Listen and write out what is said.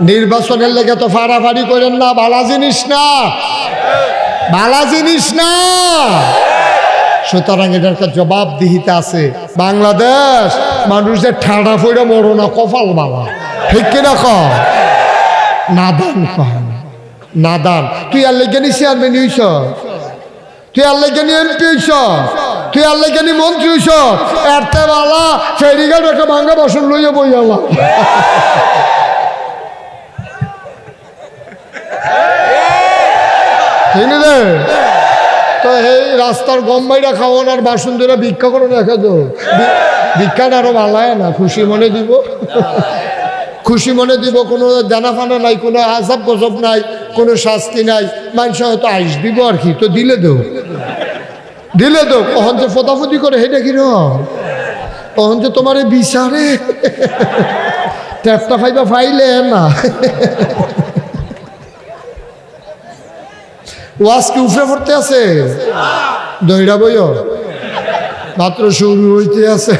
নির্বাচনের লেগে তো ফাড়াফাড়ি করেন না ভালা জিনিস না। ভালা জিনিস না। সুতরাং এটার একটা জবাবদিহিতা আছে। বাংলাদেশ, মানুষদের ঠাডা ফইরা মরো না, কপাল বাবা ঠিক কিনা ক নাদান নাদান। তুই আর লেগে নি চেয়ারম্যান হইছ? তুই আর লেগে নি এমপি হইছ? তুই আর লেগে নি মন্ত্রী হইছ? এরতে বালা, ফেরিঘাট একটা ভাঙ্গা বাসন লইয়া বই ঠিক না? তো এই রাস্তার গম্বাইরা খাওয়ান আর বাসন ধরে ভিক্ষা করে দেখা তো ভিক্ষাটা আরও ভালায় না, খুশি মনে দিব। খুশি মনে দিব, কোনো জানা ফানা নাই, কোনো আজাব গজব নাই, কোনো শাস্তি নাই। মানুষ হয়তো আইস দিব আর কি, তো দিলে দেও দিলে দেও কখন যে ফতাফতি করে হেঁটে কি কখন যে তোমার বিচারে। ট্যাপটা ফাইবা ফাইলে না। ওয়াজ কি উফরে পড়তে আছে? দইরা বইও? মাত্র শুরু হইতে আছে।